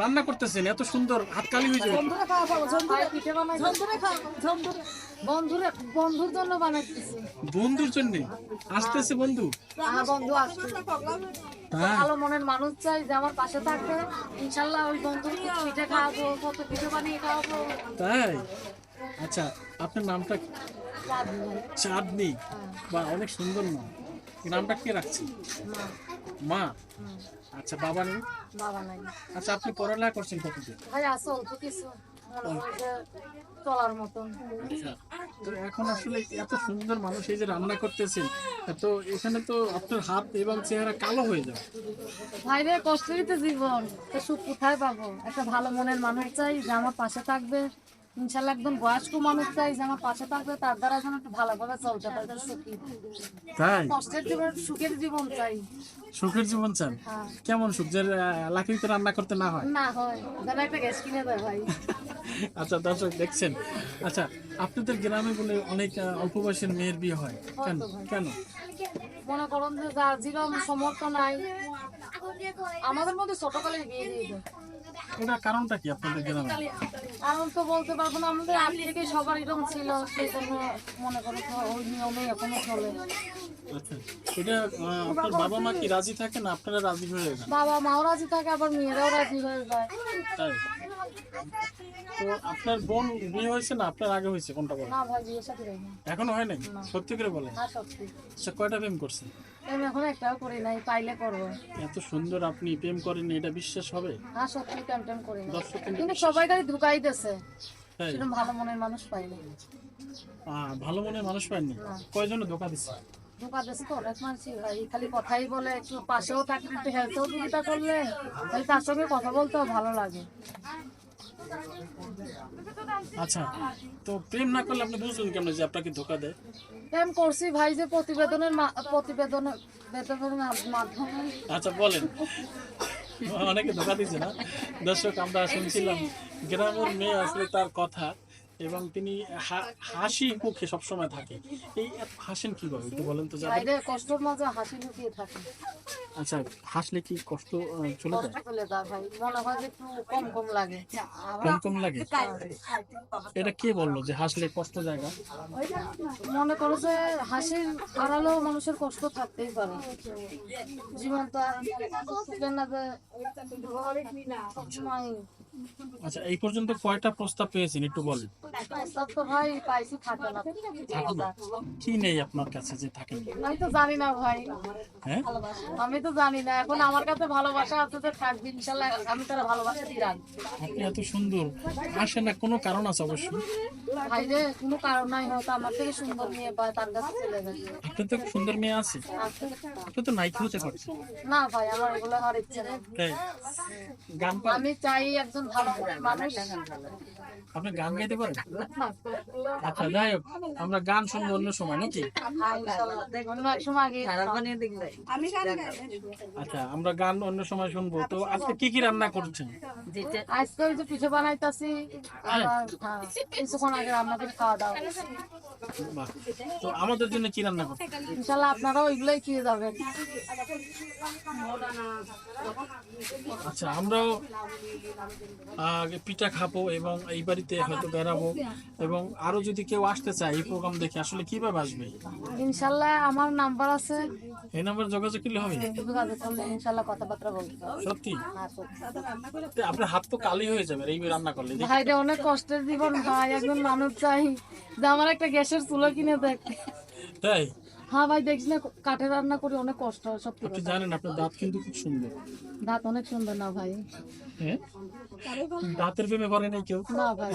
রান্না করতেছেন এত সুন্দর হাত কালি হয়ে যাবে। বন্ধুরা বন্ধুরে বন্ধুর জন্য বানাইতেছি। বন্ধুর জন্য? আসতেছে বন্ধু। আমার বন্ধু হ্যাঁ ভালো মনের মানুষ চাই যে আমার পাশে থাকবে। ইনশাল্লাহ ওই বন্ধু পিঠে খাওয়াবো কত পিঠে বানিয়ে খাওয়াবো। তাই? আচ্ছা আপনার নামটা? চাঁদনি। বা অনেক সুন্দর নাম। নামটা কে রাখছে? মা? আচ্ছা বাবা নেই? বাবা নাই। আচ্ছা আপনি পড়ালেখা করছেন কতদূর ভাই আছে অল্প কিছু। যে চলার মতন। আচ্ছা তো এখন আসলে এত সুন্দর মানুষ এই যে রান্না করতেছেন তো এখানে তো আপনার হাত এবং চেহারা কালো হয়ে যাবে। ভাই রে কষ্টেরই তো জীবন। তো সুখ কোথায় পাবো? একটা ভালো মনের মানুষ চাই যে আমার পাশে থাকবে। ইনশাল্লাহ একদম বয়স্ক মানুষ চাই যে আমার পাশে থাকবে তার দ্বারা যেন একটু ভালোভাবে চলতে পারে সুখী। তাই? কষ্টের জীবন সুখের জীবন চাই। সুখের জীবন চান? হ্যাঁ। কেমন সুখ? যে লাকড়িতে রান্না করতে না হয়? না হয়। একটা গ্যাস কিনে দেয় ভাই। আচ্ছা দর্শক দেখছেন? আচ্ছা আপনাদের গ্রামে বলে অনেক অল্প বয়সের মেয়ের বিয়ে হয়। কেন? কেন? মনে করুন যে যার যেরকম সমর্থ নাই আমাদের মধ্যে ছোটকালে বিয়ে দিয়ে দেয় এটা কারণটা কি আপনাদের গ্রামে কারণ তো বলতে পারব না আমাদের আগে থেকে সবার এরকম ছিল সেই জন্য মনে করো তো ওই নিয়মে এখনও চলে। আচ্ছা এটা আপনার বাবা মা কি রাজি থাকে না আপনারা রাজি হয়ে যান? বাবা মাও রাজি থাকে আবার মেয়েরাও রাজি হয়ে যায়। তাই? তো আপনার বোন বিয়ে হয়েছে না? আপনার আগে হয়েছে কোনটা বলেন? না ভাই বিয়ে সাথে হয়নি। এখনও হয় নাই সত্যি করে বলেন। না সত্যি। আচ্ছা কয়টা প্রেম করছেন? এখন একটাও করি নাই পাইলে করব। এত সুন্দর আপনি প্রেম করেন এটা বিশ্বাস হবে? না সত্যি টেম করি না কিন্তু সবাই গাড়ি ঢুকাই দিছে সেরকম ভালো মনের মানুষ পাইনি ভালো মনের মানুষ পাননি না। কয়জনে ধোকা দিচ্ছে ধোকা দিছে তো অনেক মানুষই ভাই খালি কথাই বলে একটু পাশেও থাকলে একটু হেল্প সহযোগিতা করলে তাহলে তার সঙ্গে কথা বলতেও ভালো লাগে। আচ্ছা তো প্রেম না করলে আপনি বুঝলেন কেমন যে আপনাকে ধোকা দেয়? প্রেম করছি ভাই যে প্রতিবেদনের মাধ্যমে। আচ্ছা বলেন। অনেকে ধোকা দিচ্ছে না? দর্শক আমরা শুনছিলাম গ্রামের মেয়ে আসলে তার কথা। এবং তিনি হাসি মুখে সবসময় থাকে। এই এত হাসেন কীভাবে একটু বলেন তো বাইরে কষ্টর মাঝে হাসি লুকিয়ে থাকে। আচ্ছা হাসলে কি কষ্ট চলে যায়? চলে যায় ভাই মনে হয় যে একটু কম কম লাগে। কম কম লাগে? এটা কে বলল যে হাসলে কষ্ট জায়গা মনে করো যে হাসির আড়ালেও মানুষের কষ্ট থাকতেই পারে। জীবনটা না আচ্ছা এই পর্যন্ত কয়টা প্রস্তাব পেয়েছেন? একটু বলেন? কি নেই আপনার কাছে যে থাকে? আমি তো জানি না ভাই। হ্যাঁ? আমি তো জানি না। এখন আমার কাছে ভালোবাসা আছে যে থাকবে ইনশাল্লাহ আমি তারা ভালোবাসা দিয়ে আপনি এত সুন্দর। আসে না কোনো কারণ আছে অবশ্যই। ভাই রে কোনো কারণ নাই হয়তো আমার থেকে সুন্দর পায় তার কাছে চলে গেছে। আপনার তো সুন্দর মেয়ে আছে। আপনি তো হতে পারছেন না ভাই আমার এগুলো হওয়ার ইচ্ছে নেই। গান আমি চাই একজন ভালো মানুষ আপনি গান গাইতে পারেন? আচ্ছা যাই হোক আমরা গান শুনব অন্য সময় নাকি? গাই আচ্ছা আমরা গান অন্য সময় শুনব। তো আজকে কি কি রান্না করছেন? আজকে ওই যে পিঠে বানাইতাছি হ্যাঁ, কিছুক্ষণ আগে রান্না খাওয়া দাওয়া তো আমাদের জন্য কি রান্না করছেন? ইনশাল্লাহ আপনারাও ওইগুলোই খেয়ে যাবেন। আচ্ছা আমরাও পিঠা খাব এবং এই বাড়িতে হয়তো বেড়াবো। এবং আরও যদি কেউ আসতে চায় এই প্রোগ্রাম দেখে আসলে কীভাবে আসবে? ইনশাল্লাহ আমার নাম্বার আছে। এই নাম্বার যোগাযোগ করলে হবে? যোগাযোগ করলে ইনশাল্লাহ কথাবার্তা বলতে সত্যি? হ্যাঁ, আপনার হাত তো কালি হয়ে যাবে এই রান্না করলে। দেখি। ভাইটা অনেক কষ্টের জীবন ভাই একজন মানুষ চাই যে আমার একটা গ্যাসের চুলো কিনে দেখ তাই? হ্যাঁ ভাই দেখছি না কাঠে রান্না করে অনেক কষ্ট হয় সব কিছু। জানেন আপনার দাঁত কিন্তু খুব সুন্দর। দাঁত অনেক সুন্দর না ভাই? হ্যাঁ? দাঁতের প্রেমে করে নাই কেউ? না ভাই।